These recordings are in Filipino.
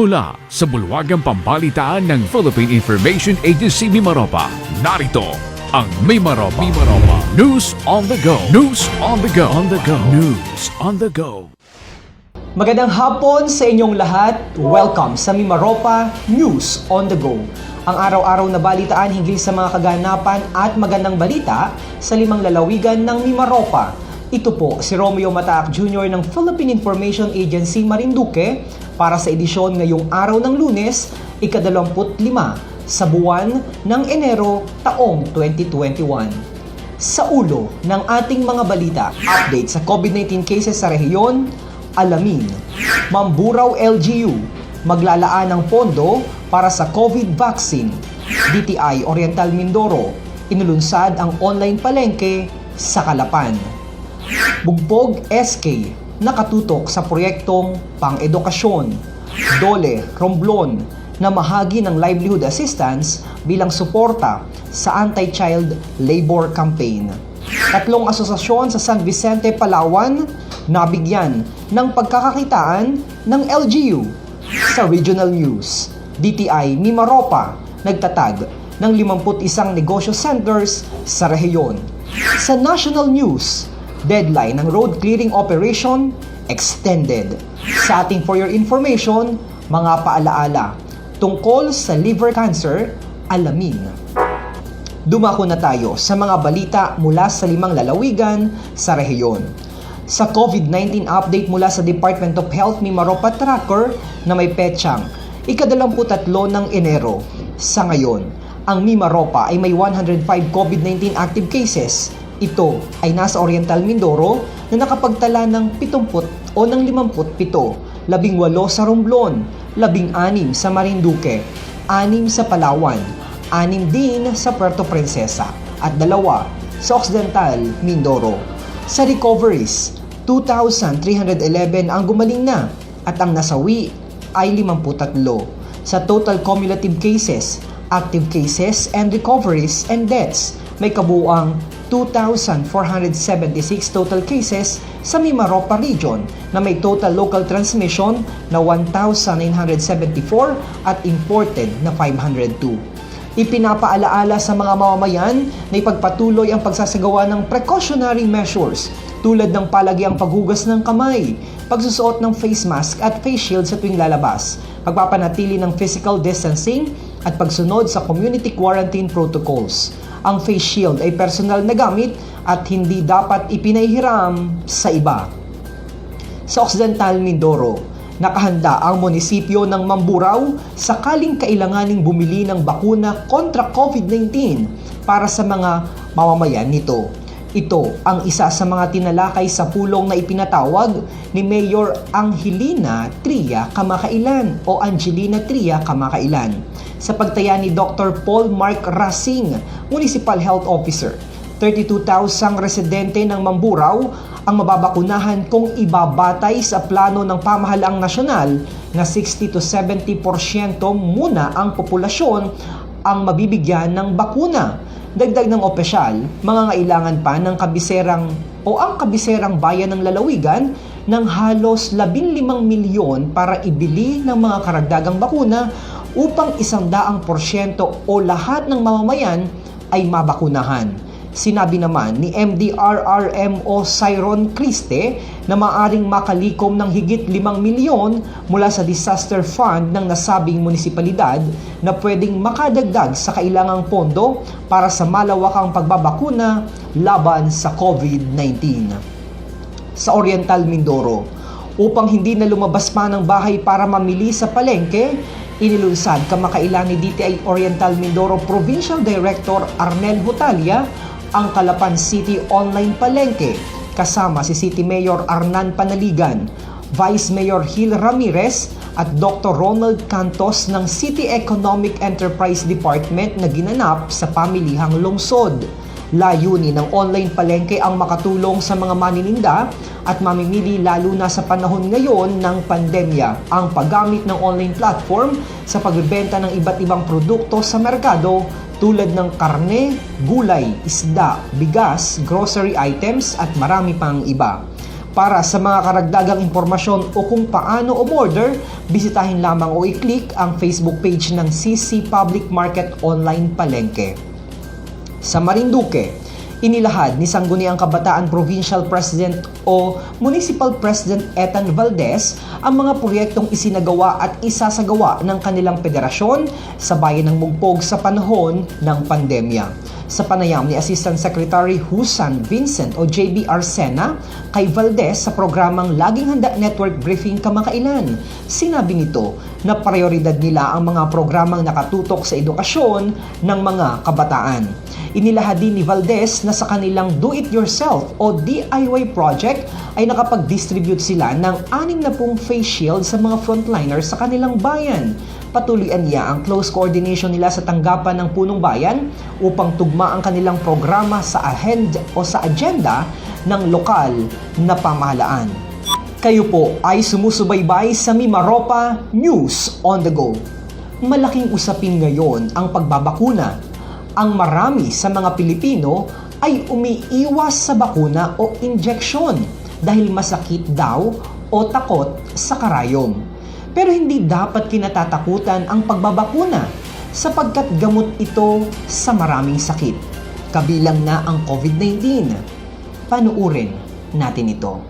Mula sa bulwagang pambalitaan ng Philippine Information Agency Mimaropa, narito ang Mimaropa. Mimaropa. News on the go. News on the go. On the go. News on the go. Magandang hapon sa inyong lahat. Welcome sa Mimaropa News on the Go. Ang araw-araw na balitaan hinggil sa mga kaganapan at magandang balita sa limang lalawigan ng Mimaropa. Ito po si Romeo Mataak Jr. ng Philippine Information Agency Marinduque para sa edisyon ngayong araw ng lunes, ikadalamput-lima sa buwan ng Enero taong 2021. Sa ulo ng ating mga balita, update sa COVID-19 cases sa rehiyon, alamin. Mamburaw LGU, maglalaan ng pondo para sa COVID vaccine. DTI Oriental Mindoro, inulunsad ang online palengke sa Kalapan. Bugbog SK, nakatutok sa proyektong pang-edukasyon. Dole Romblon, na mahagi ng livelihood assistance bilang suporta sa anti-child labor campaign. Tatlong asosasyon sa San Vicente, Palawan, nabigyan ng pagkakakitaan ng LGU. Sa Regional News, DTI Mimaropa, nagtatag ng 51 negosyo centers sa rehiyon. Sa National News, deadline ng road clearing operation extended. Sa ating for your information, mga paalaala tungkol sa liver cancer, alamin. Dumako na tayo sa mga balita mula sa limang lalawigan sa rehiyon. Sa COVID-19 update mula sa Department of Health Mimaropa Tracker na may petsang ikadalamput-tatlo ng Enero. Sa ngayon, ang Mimaropa ay may 105 COVID-19 active cases. Ito ay nasa Oriental Mindoro na nakapagtala ng 70 o ng 57, 18 sa Romblon, 16 sa Marinduque, 6 sa Palawan, 6 din sa Puerto Princesa at dalawa sa Occidental Mindoro. Sa recoveries, 2,311 ang gumaling na at ang nasawi ay 53. Sa total cumulative cases, active cases and recoveries and deaths, may kabuang 2,476 total cases sa Mimaropa region na may total local transmission na 1,974 at imported na 502. Ipinapaalaala sa mga mamamayan na ipagpatuloy ang pagsasagawa ng precautionary measures tulad ng palagiang paghugas ng kamay, pagsusuot ng face mask at face shield sa tuwing lalabas, pagpapanatili ng physical distancing at pagsunod sa community quarantine protocols. Ang face shield ay personal na gamit at hindi dapat ipinahiram sa iba. Sa Occidental Mindoro, nakahanda ang munisipyo ng Mamburao sakaling kailanganing bumili ng bakuna kontra COVID-19 para sa mga mamamayan nito. Ito ang isa sa mga tinalakay sa pulong na ipinatawag ni Mayor Angelina Tria Kamakailan o Angelina Tria Kamakailan sa pagtaya ni Dr. Paul Mark Rasing, Municipal Health Officer. 32,000 residente ng Mamburao ang mababakunahan kung ibabatay sa plano ng pamahalaang nasyonal na 60 to 70% muna ang populasyon ang mabibigyan ng bakuna. Dagdag ng opisyal, mga ngailangan pa ng kabiserang o ang kabiserang bayan ng lalawigan ng halos 15 milyon para ibili ng mga karagdagang bakuna upang isang daang porsyento o lahat ng mamamayan ay mabakunahan. Sinabi naman ni MDRRMO Cyron Criste na maaring makalikom ng higit 5 milyon mula sa disaster fund ng nasabing munisipalidad na pwedeng makadagdag sa kailangang pondo para sa malawakang pagbabakuna laban sa COVID-19. Sa Oriental Mindoro, upang hindi na lumabas pa ng bahay para mamili sa palengke, inilunsad kamakailan ni DTI Oriental Mindoro Provincial Director Arnel Hutalia ang Calapan City Online Palengke kasama si City Mayor Arnan Panaligan, Vice Mayor Gil Ramirez at Dr. Ronald Cantos ng City Economic Enterprise Department na ginanap sa pamilihang lungsod. Layunin ng online palengke ang makatulong sa mga manininda at mamimili lalo na sa panahon ngayon ng pandemya ang paggamit ng online platform sa pagbebenta ng iba't ibang produkto sa merkado tulad ng karne, gulay, isda, bigas, grocery items at marami pang iba. Para sa mga karagdagang impormasyon o kung paano umorder, bisitahin lamang o i-click ang Facebook page ng CC Public Market Online Palengke. Sa Marinduque, inilahad ni Sangguniang Kabataan Provincial President o Municipal President Etan Valdez ang mga proyektong isinagawa at isasagawa ng kanilang federasyon sa bayan ng Mugpog sa panahon ng pandemya. Sa panayam ni Assistant Secretary Husan Vincent o JB Arsena kay Valdez sa programang Laging Handa Network Briefing kamakailan, sinabi nito na prioridad nila ang mga programang nakatutok sa edukasyon ng mga kabataan. Inilahad din ni Valdez na sa kanilang do-it-yourself o DIY project ay nakapag-distribute sila ng 60 face shield sa mga frontliners sa kanilang bayan. Patuloyan niya ang close coordination nila sa tanggapan ng punong bayan upang tugma ang kanilang programa sa ahend o sa agenda ng lokal na pamahalaan. Kayo po ay sumusubaybay sa Mimaropa News on the Go. Malaking usapin ngayon ang pagbabakuna. Ang marami sa mga Pilipino ay umiiwas sa bakuna o injeksyon dahil masakit daw o takot sa karayom. Pero hindi dapat kinatatakutan ang pagbabakuna sapagkat gamot ito sa maraming sakit. Kabilang na ang COVID-19. Panuurin natin ito.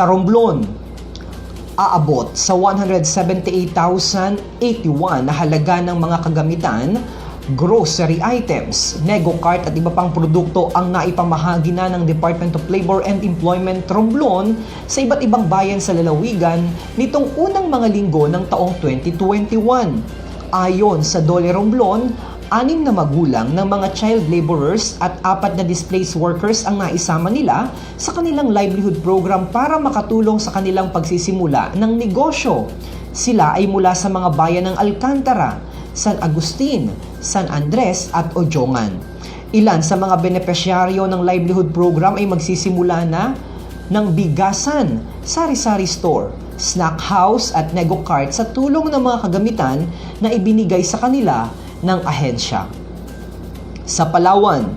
Sa Romblon aabot sa 178,081 na halaga ng mga kagamitan, grocery items, nego cart at iba pang produkto ang naipamahagi na ng Department of Labor and Employment Romblon sa iba't ibang bayan sa lalawigan nitong unang mga linggo ng taong 2021. Ayon sa Dole Romblon, anim na magulang ng mga child laborers at apat na displaced workers ang naisama nila sa kanilang livelihood program para makatulong sa kanilang pagsisimula ng negosyo. Sila ay mula sa mga bayan ng Alcantara, San Agustin, San Andres at Ojongan. Ilan sa mga benepisyaryo ng livelihood program ay magsisimula na ng bigasan, sari-sari store, snack house at nego cart sa tulong ng mga kagamitan na ibinigay sa kanila ng ahensya. Sa Palawan,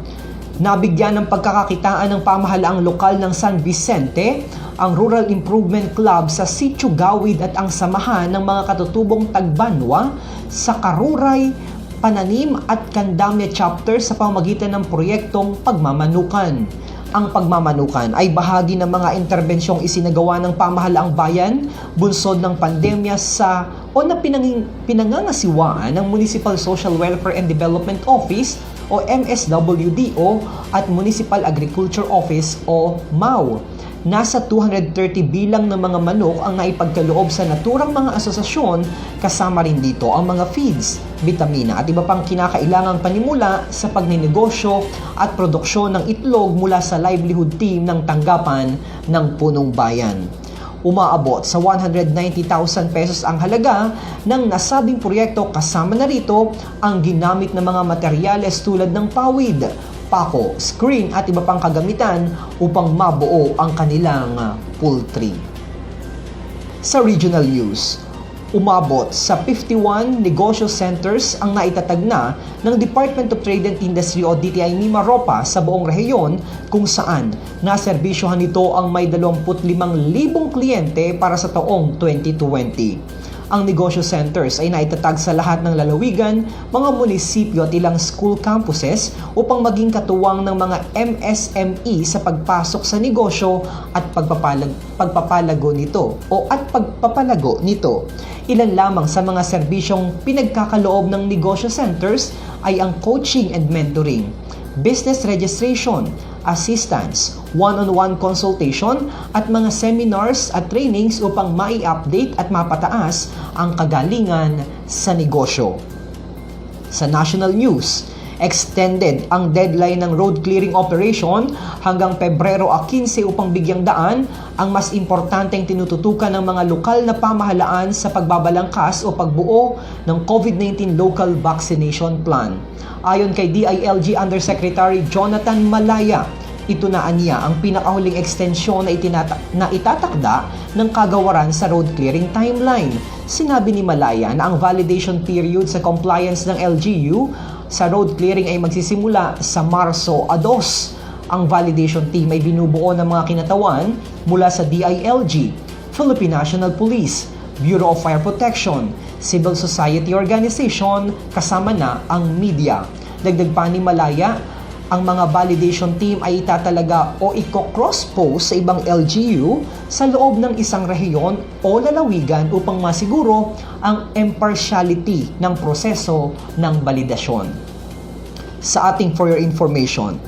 nabigyan ng pagkakakitaan ng pamahalaang lokal ng San Vicente ang Rural Improvement Club sa Sitio Gawid at ang samahan ng mga katutubong Tagbanwa sa Karuray, Pananim at Kandamya chapter sa pamagitan ng proyektong Pagmamanukan. Ang pagmamanukan ay bahagi ng mga interbensyong isinagawa ng pamahalaang bayan bunsod ng pandemya sa o na pinanging, pinangangasiwaan ng Municipal Social Welfare and Development Office o MSWDO at Municipal Agriculture Office o MAU. Nasa 230 bilang ng mga manok ang naipagkaloob sa naturang mga asosasyon kasama rin dito ang mga feeds, vitamina at iba pang kinakailangang panimula sa pagninegosyo at produksyon ng itlog mula sa livelihood team ng tanggapan ng punong bayan umaabot sa 190,000 pesos ang halaga ng nasabing proyekto kasama na rito ang ginamit ng mga materyales tulad ng pawid, pako, screen at iba pang kagamitan upang mabuo ang kanilang poultry. Sa regional news, umabot sa 51 negosyo centers ang naitatag na ng Department of Trade and Industry o DTI Mimaropa sa buong rehiyon kung saan naserbisyohan nito ang may 25,000 kliyente para sa taong 2020. Ang negosyo centers ay naitatag sa lahat ng lalawigan, mga munisipyo at ilang school campuses upang maging katuwang ng mga MSME sa pagpasok sa negosyo at pagpapalag, pagpapalago nito o at pagpapalago nito. Ilan lamang sa mga serbisyong pinagkakaloob ng negosyo centers ay ang coaching and mentoring, business registration, assistance, one-on-one consultation at mga seminars at trainings upang mai-update at mapataas ang kagalingan sa negosyo. Sa national news, extended ang deadline ng road clearing operation hanggang Pebrero 15 upang bigyang daan ang mas importanteng tinututukan ng mga lokal na pamahalaan sa pagbabalangkas o pagbuo ng COVID-19 Local Vaccination Plan. Ayon kay DILG Undersecretary Jonathan Malaya, ito na aniya ang pinakahuling ekstensyon na, itinata- na itatakda ng kagawaran sa road clearing timeline. Sinabi ni Malaya na ang validation period sa compliance ng LGU sa road clearing ay magsisimula sa Marso 2. Ang validation team ay binubuo ng mga kinatawan mula sa DILG, Philippine National Police, Bureau of Fire Protection, civil society organization, kasama na ang media. Dagdag pa ni Malaya, ang mga validation team ay itatalaga o i-cross-pose sa ibang LGU sa loob ng isang rehiyon o lalawigan upang masiguro ang impartiality ng proseso ng validasyon. Sa ating for your information,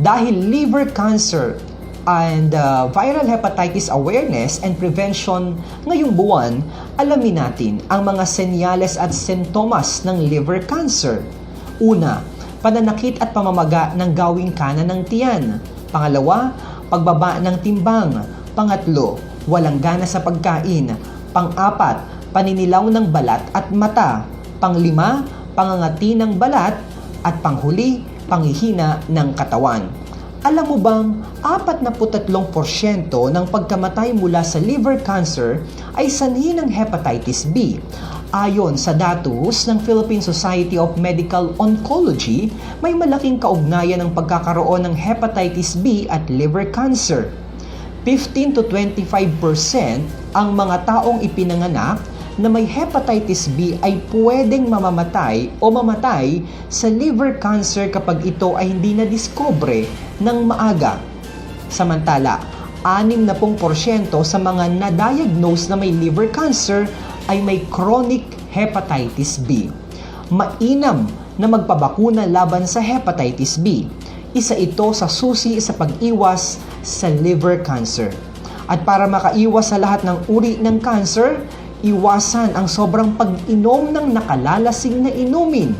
dahil liver cancer and uh, viral hepatitis awareness and prevention ngayong buwan, alamin natin ang mga senyales at sintomas ng liver cancer. Una, pananakit at pamamaga ng gawing kanan ng tiyan. Pangalawa, pagbaba ng timbang. Pangatlo, walang gana sa pagkain. Pang-apat, paninilaw ng balat at mata. Panglima, pangangati ng balat. At panghuli, panghihina ng katawan. Alam mo bang 43% ng pagkamatay mula sa liver cancer ay sanhi ng hepatitis B. Ayon sa datos ng Philippine Society of Medical Oncology, may malaking kaugnayan ng pagkakaroon ng hepatitis B at liver cancer. 15 to 25% ang mga taong ipinanganak na may hepatitis B ay pwedeng mamamatay o mamatay sa liver cancer kapag ito ay hindi na-discover ng maaga. Samantala, 60% sa mga na-diagnose na may liver cancer ay may chronic hepatitis B. Mainam na magpabakuna laban sa hepatitis B. Isa ito sa susi sa pag-iwas sa liver cancer. At para makaiwas sa lahat ng uri ng cancer, iwasan ang sobrang pag-inom ng nakalalasing na inumin.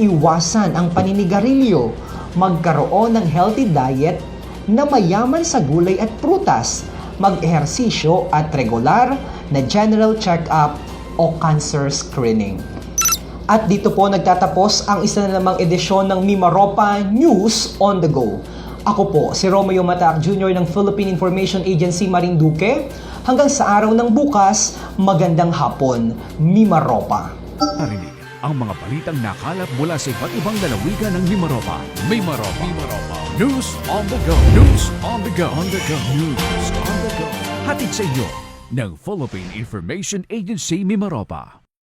Iwasan ang paninigarilyo. Magkaroon ng healthy diet na mayaman sa gulay at prutas. Mag-ehersisyo at regular na general check-up o cancer screening. At dito po nagtatapos ang isa na namang edisyon ng Mimaropa News on the Go. Ako po si Romeo Matac Jr. ng Philippine Information Agency Marinduque. Hanggang sa araw ng bukas, magandang hapon, Mimaropa. Narinig ang mga balitang nakalap mula sa iba't ibang lalawigan ng Mimaropa. Mimaropa. Mimaropa. News on the go. News on the go. On the go. News on the go. Hatid sa inyo ng Philippine Information Agency Mimaropa.